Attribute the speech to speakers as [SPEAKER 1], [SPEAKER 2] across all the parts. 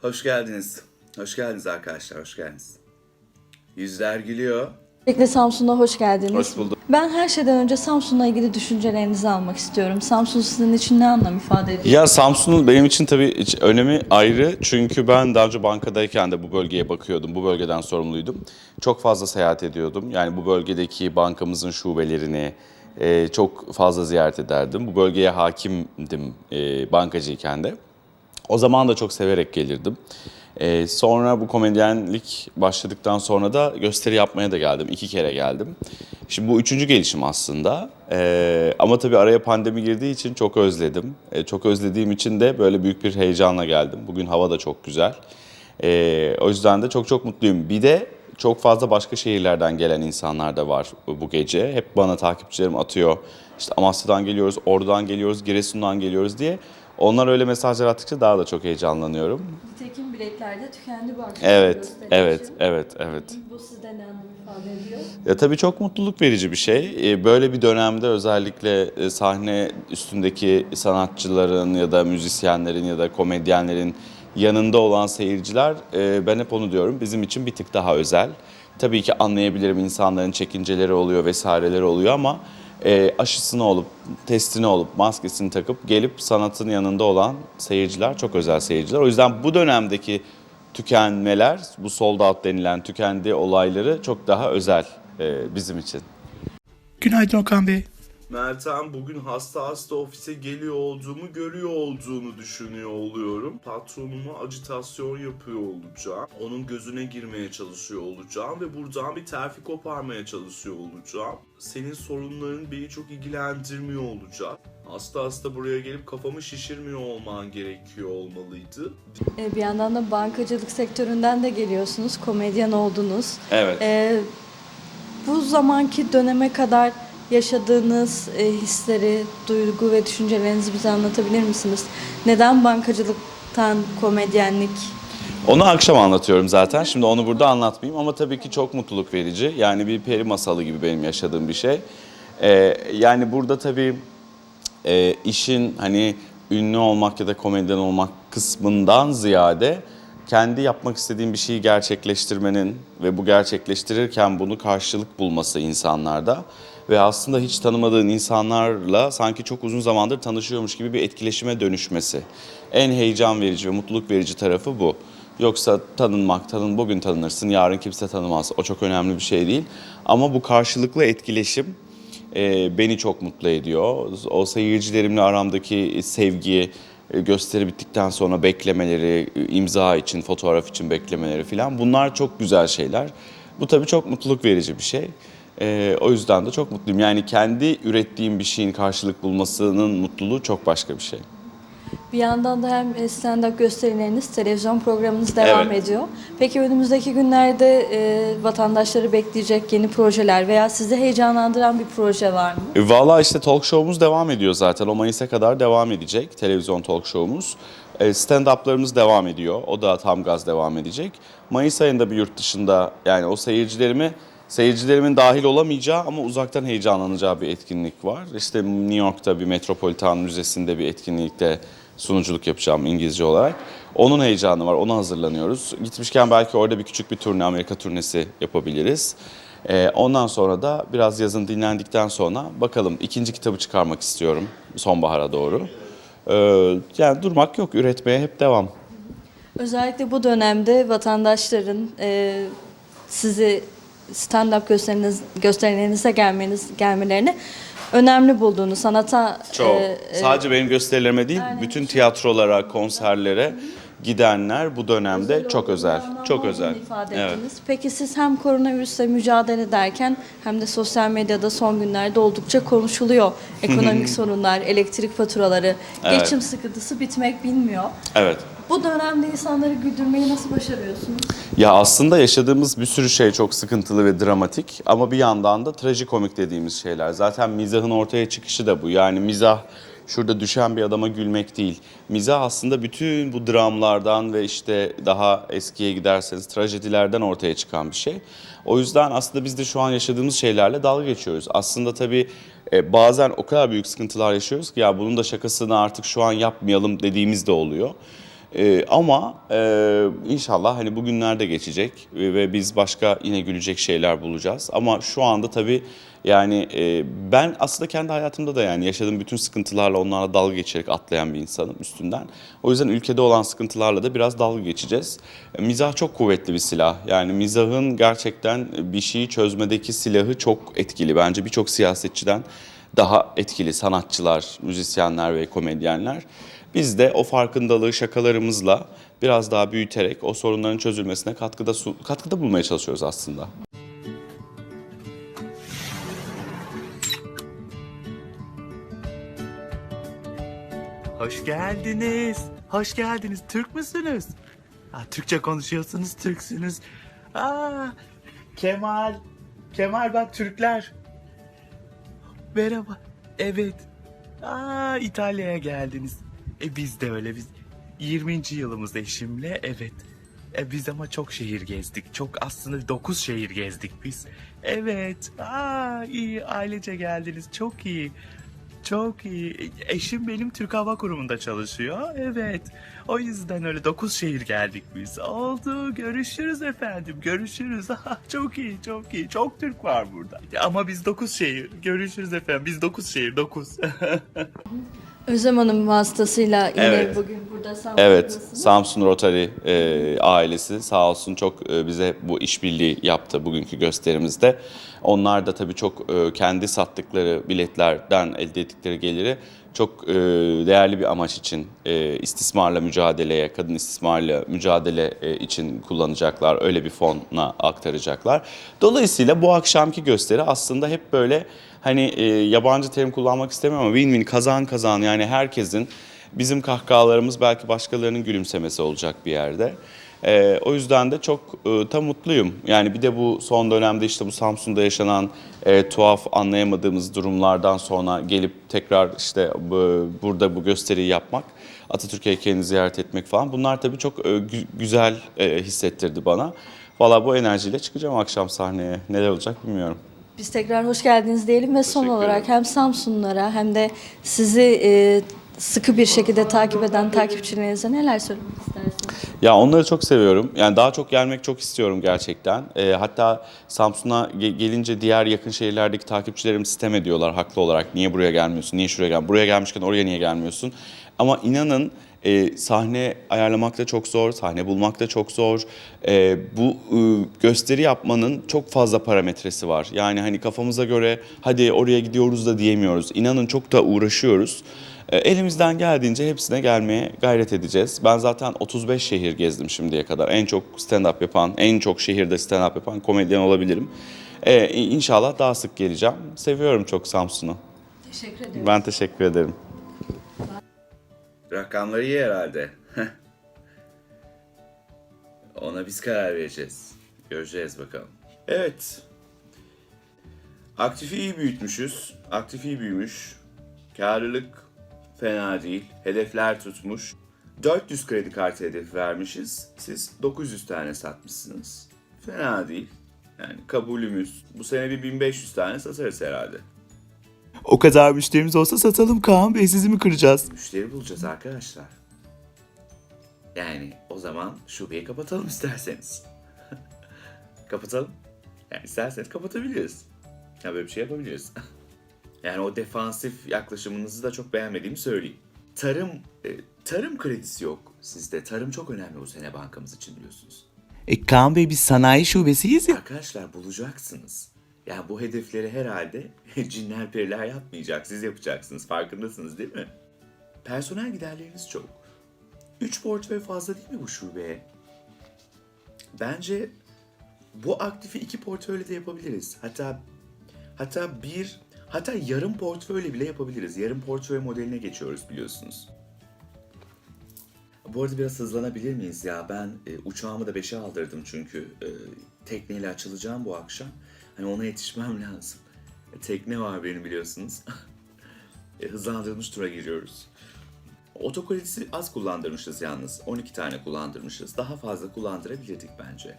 [SPEAKER 1] Hoş geldiniz. Hoş geldiniz arkadaşlar, hoş geldiniz. Yüzler gülüyor.
[SPEAKER 2] Öncelikle Samsun'a hoş geldiniz.
[SPEAKER 1] Hoş bulduk.
[SPEAKER 2] Ben her şeyden önce Samsun'la ilgili düşüncelerinizi almak istiyorum. Samsun sizin için ne anlam ifade ediyor?
[SPEAKER 3] Ya Samsun'un benim için tabii hiç önemi ayrı. Çünkü ben daha önce bankadayken de bu bölgeye bakıyordum. Bu bölgeden sorumluydum. Çok fazla seyahat ediyordum. Yani bu bölgedeki bankamızın şubelerini e, çok fazla ziyaret ederdim. Bu bölgeye hakimdim e, bankacıyken de. O zaman da çok severek gelirdim. Ee, sonra bu komedyenlik başladıktan sonra da gösteri yapmaya da geldim. İki kere geldim. Şimdi bu üçüncü gelişim aslında. Ee, ama tabii araya pandemi girdiği için çok özledim. Ee, çok özlediğim için de böyle büyük bir heyecanla geldim. Bugün hava da çok güzel. Ee, o yüzden de çok çok mutluyum. Bir de çok fazla başka şehirlerden gelen insanlar da var bu gece. Hep bana takipçilerim atıyor. İşte Amasya'dan geliyoruz, Ordu'dan geliyoruz, Giresun'dan geliyoruz diye. Onlar öyle mesajlar attıkça daha da çok heyecanlanıyorum.
[SPEAKER 2] Nitekim biletlerde tükendi bu akşam.
[SPEAKER 3] Evet, evet, evet, evet.
[SPEAKER 2] Bu size ne anlam ifade ediyor?
[SPEAKER 3] Ya tabii çok mutluluk verici bir şey. Ee, Böyle bir dönemde özellikle e, sahne üstündeki sanatçıların ya da müzisyenlerin ya da komedyenlerin yanında olan seyirciler e, ben hep onu diyorum bizim için bir tık daha özel. Tabii ki anlayabilirim insanların çekinceleri oluyor vesaireleri oluyor ama e, aşısını olup, testini olup, maskesini takıp gelip sanatın yanında olan seyirciler çok özel seyirciler. O yüzden bu dönemdeki tükenmeler, bu sold out denilen tükendi olayları çok daha özel e, bizim için.
[SPEAKER 4] Günaydın Okan Bey.
[SPEAKER 1] Meltem bugün hasta hasta ofise geliyor olduğumu, görüyor olduğunu düşünüyor oluyorum. Patronuma acitasyon yapıyor olacağım. Onun gözüne girmeye çalışıyor olacağım ve buradan bir terfi koparmaya çalışıyor olacağım. Senin sorunların beni çok ilgilendirmiyor olacak. Hasta hasta buraya gelip kafamı şişirmiyor olman gerekiyor olmalıydı.
[SPEAKER 2] Ee, bir yandan da bankacılık sektöründen de geliyorsunuz. Komedyen oldunuz.
[SPEAKER 3] Evet.
[SPEAKER 2] Ee, bu zamanki döneme kadar yaşadığınız e, hisleri, duygu ve düşüncelerinizi bize anlatabilir misiniz? Neden bankacılıktan komedyenlik?
[SPEAKER 3] Onu akşam anlatıyorum zaten. Şimdi onu burada anlatmayayım ama tabii ki çok mutluluk verici. Yani bir peri masalı gibi benim yaşadığım bir şey. Ee, yani burada tabii e, işin hani ünlü olmak ya da komedyen olmak kısmından ziyade kendi yapmak istediğin bir şeyi gerçekleştirmenin ve bu gerçekleştirirken bunu karşılık bulması insanlarda ve aslında hiç tanımadığın insanlarla sanki çok uzun zamandır tanışıyormuş gibi bir etkileşime dönüşmesi. En heyecan verici ve mutluluk verici tarafı bu. Yoksa tanınmak, tanın bugün tanınırsın, yarın kimse tanımaz. O çok önemli bir şey değil. Ama bu karşılıklı etkileşim e, beni çok mutlu ediyor. O seyircilerimle aramdaki sevgi, gösteri bittikten sonra beklemeleri, e, imza için, fotoğraf için beklemeleri falan bunlar çok güzel şeyler. Bu tabii çok mutluluk verici bir şey. E, o yüzden de çok mutluyum. Yani kendi ürettiğim bir şeyin karşılık bulmasının mutluluğu çok başka bir şey.
[SPEAKER 2] Bir yandan da hem stand-up gösterileriniz, televizyon programınız devam
[SPEAKER 3] Evet.
[SPEAKER 2] ediyor. Peki önümüzdeki günlerde e, vatandaşları bekleyecek yeni projeler veya sizi heyecanlandıran bir proje var mı?
[SPEAKER 3] E, Valla işte talk show'umuz devam ediyor zaten. O Mayıs'a kadar devam edecek televizyon talk show'umuz. E, Stand-up'larımız devam ediyor. O da tam gaz devam edecek. Mayıs ayında bir yurt dışında yani o seyircilerimi seyircilerimin dahil olamayacağı ama uzaktan heyecanlanacağı bir etkinlik var. İşte New York'ta bir Metropolitan Müzesi'nde bir etkinlikte sunuculuk yapacağım İngilizce olarak. Onun heyecanı var, ona hazırlanıyoruz. Gitmişken belki orada bir küçük bir turne, Amerika turnesi yapabiliriz. Ee, ondan sonra da biraz yazın dinlendikten sonra bakalım ikinci kitabı çıkarmak istiyorum sonbahara doğru. Ee, yani durmak yok, üretmeye hep devam.
[SPEAKER 2] Özellikle bu dönemde vatandaşların e, sizi stand-up gösteriniz, gösterilerinize gelmeniz, gelmelerini önemli bulduğunu, sanata...
[SPEAKER 3] Çok.
[SPEAKER 2] e, e,
[SPEAKER 3] Sadece benim gösterilerime değil,
[SPEAKER 2] Aynen.
[SPEAKER 3] bütün tiyatrolara, konserlere gidenler bu dönemde çok
[SPEAKER 2] olduğunu,
[SPEAKER 3] özel. Çok özel.
[SPEAKER 2] ifade
[SPEAKER 3] Evet.
[SPEAKER 2] ettiniz. Peki siz hem koronavirüsle mücadele ederken hem de sosyal medyada son günlerde oldukça konuşuluyor. Ekonomik sorunlar, elektrik faturaları,
[SPEAKER 3] Evet.
[SPEAKER 2] geçim sıkıntısı bitmek bilmiyor.
[SPEAKER 3] Evet.
[SPEAKER 2] Bu dönemde insanları güldürmeyi nasıl başarıyorsunuz?
[SPEAKER 3] Ya aslında yaşadığımız bir sürü şey çok sıkıntılı ve dramatik ama bir yandan da trajikomik dediğimiz şeyler. Zaten mizahın ortaya çıkışı da bu. Yani mizah şurada düşen bir adama gülmek değil. Mizah aslında bütün bu dramlardan ve işte daha eskiye giderseniz trajedilerden ortaya çıkan bir şey. O yüzden aslında biz de şu an yaşadığımız şeylerle dalga geçiyoruz. Aslında tabii e, bazen o kadar büyük sıkıntılar yaşıyoruz ki ya bunun da şakasını artık şu an yapmayalım dediğimiz de oluyor. E, ama e, inşallah hani bugünler de geçecek ve, ve biz başka yine gülecek şeyler bulacağız. Ama şu anda tabii yani e, ben aslında kendi hayatımda da yani yaşadığım bütün sıkıntılarla onlarla dalga geçerek atlayan bir insanım üstünden. O yüzden ülkede olan sıkıntılarla da biraz dalga geçeceğiz. E, Mizah çok kuvvetli bir silah. Yani mizahın gerçekten bir şeyi çözmedeki silahı çok etkili. Bence birçok siyasetçiden daha etkili sanatçılar, müzisyenler ve komedyenler. Biz de o farkındalığı şakalarımızla biraz daha büyüterek o sorunların çözülmesine katkıda katkıda bulmaya çalışıyoruz aslında.
[SPEAKER 4] Hoş geldiniz. Hoş geldiniz. Türk müsünüz? Ha, Türkçe konuşuyorsunuz, Türksünüz. Aa, Kemal. Kemal bak Türkler. Merhaba. Evet. Aa, İtalya'ya geldiniz. E biz de öyle biz. 20. yılımız eşimle evet. E biz ama çok şehir gezdik. Çok aslında 9 şehir gezdik biz. Evet. Aa iyi ailece geldiniz. Çok iyi. Çok iyi. Eşim benim Türk Hava Kurumu'nda çalışıyor. Evet. O yüzden öyle 9 şehir geldik biz. Oldu. Görüşürüz efendim. Görüşürüz. çok iyi, çok iyi. Çok Türk var burada. Ama biz 9 şehir. Görüşürüz efendim. Biz 9 şehir, 9.
[SPEAKER 2] Özlem Hanım vasıtasıyla yine
[SPEAKER 3] Evet.
[SPEAKER 2] bugün burada Samsun'dasınız.
[SPEAKER 3] Evet, Samsun Rotary e, ailesi sağ olsun çok e, bize bu işbirliği yaptı bugünkü gösterimizde. Onlar da tabii çok e, kendi sattıkları biletlerden elde ettikleri geliri çok e, değerli bir amaç için e, istismarla mücadeleye, kadın istismarla mücadele e, için kullanacaklar. Öyle bir fona aktaracaklar. Dolayısıyla bu akşamki gösteri aslında hep böyle hani yabancı terim kullanmak istemiyorum ama win-win kazan kazan yani herkesin Bizim kahkahalarımız belki başkalarının gülümsemesi olacak bir yerde. Ee, o yüzden de çok e, tam mutluyum. Yani bir de bu son dönemde işte bu Samsun'da yaşanan e, tuhaf anlayamadığımız durumlardan sonra gelip tekrar işte bu, burada bu gösteriyi yapmak, Atatürk heykelini ziyaret etmek falan bunlar tabii çok e, gü- güzel e, hissettirdi bana. Valla bu enerjiyle çıkacağım akşam sahneye. Neler olacak bilmiyorum.
[SPEAKER 2] Biz tekrar hoş geldiniz diyelim ve son
[SPEAKER 3] Teşekkür
[SPEAKER 2] olarak
[SPEAKER 3] ederim.
[SPEAKER 2] hem Samsunlulara hem de sizi e, sıkı bir şekilde takip eden takipçilerinize neler söylemek istersiniz?
[SPEAKER 3] Ya onları çok seviyorum. Yani daha çok gelmek çok istiyorum gerçekten. Ee, hatta Samsun'a ge- gelince diğer yakın şehirlerdeki takipçilerim sitem ediyorlar haklı olarak. Niye buraya gelmiyorsun? Niye şuraya gel? Buraya gelmişken oraya niye gelmiyorsun? Ama inanın e, sahne ayarlamak da çok zor, sahne bulmak da çok zor. E, bu e, gösteri yapmanın çok fazla parametresi var. Yani hani kafamıza göre hadi oraya gidiyoruz da diyemiyoruz. İnanın çok da uğraşıyoruz. E, Elimizden geldiğince hepsine gelmeye gayret edeceğiz. Ben zaten 35 şehir gezdim şimdiye kadar. En çok stand-up yapan, en çok şehirde stand-up yapan komedyen olabilirim. Ee, inşallah daha sık geleceğim. Seviyorum çok Samsun'u.
[SPEAKER 2] Teşekkür ederim.
[SPEAKER 3] Ben teşekkür ederim.
[SPEAKER 1] Rakamları iyi herhalde. Ona biz karar vereceğiz. Göreceğiz bakalım. Evet. Aktifi iyi büyütmüşüz. Aktif iyi büyümüş. Karlılık fena değil. Hedefler tutmuş. 400 kredi kartı hedefi vermişiz. Siz 900 tane satmışsınız. Fena değil. Yani kabulümüz. Bu sene bir 1500 tane satarız herhalde.
[SPEAKER 4] O kadar müşterimiz olsa satalım Kaan Bey. Sizi mi kıracağız?
[SPEAKER 1] Müşteri bulacağız arkadaşlar. Yani o zaman şubeyi kapatalım isterseniz. kapatalım. Yani isterseniz kapatabiliriz. Ya böyle bir şey yapabiliriz. yani o defansif yaklaşımınızı da çok beğenmediğimi söyleyeyim. Tarım, e, tarım kredisi yok sizde. Tarım çok önemli bu sene bankamız için biliyorsunuz.
[SPEAKER 4] E Kaan Bey biz sanayi şubesiyiz ya.
[SPEAKER 1] Arkadaşlar bulacaksınız. Yani bu hedefleri herhalde cinler periler yapmayacak. Siz yapacaksınız. Farkındasınız değil mi? Personel giderleriniz çok. Üç portföy fazla değil mi bu şubeye? Bence bu aktifi iki portföyle de yapabiliriz. Hatta hatta bir hatta yarım portföyle bile yapabiliriz. Yarım portföy modeline geçiyoruz biliyorsunuz. Bu arada biraz hızlanabilir miyiz ya? Ben e, uçağımı da 5'e aldırdım çünkü e, tekneyle açılacağım bu akşam. Hani ona yetişmem lazım. E, tekne var benim biliyorsunuz. e, hızlandırılmış tura giriyoruz. Otokredisi az kullandırmışız yalnız. 12 tane kullandırmışız. Daha fazla kullandırabilirdik bence.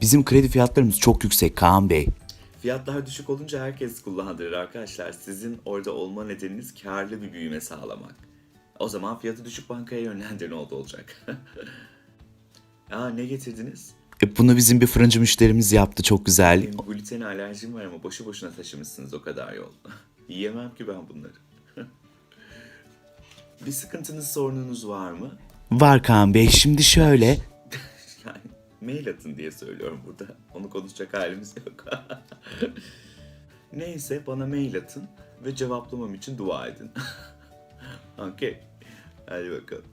[SPEAKER 4] Bizim kredi fiyatlarımız çok yüksek Kaan Bey.
[SPEAKER 1] Fiyatlar düşük olunca herkes kullandırır arkadaşlar. Sizin orada olma nedeniniz karlı bir büyüme sağlamak.
[SPEAKER 3] O zaman fiyatı düşük bankaya yönlendirin oldu olacak. Aa ne getirdiniz?
[SPEAKER 5] E, Bunu bizim bir fırıncı müşterimiz yaptı çok güzel.
[SPEAKER 3] Benim glutene alerjim var ama boşu boşuna taşımışsınız o kadar yol. Yiyemem ki ben bunları. bir sıkıntınız, sorununuz var mı?
[SPEAKER 5] Var Kaan Bey şimdi şöyle.
[SPEAKER 3] Yani mail atın diye söylüyorum burada. Onu konuşacak halimiz yok. Neyse bana mail atın ve cevaplamam için dua edin. Okey. Hadi bakalım.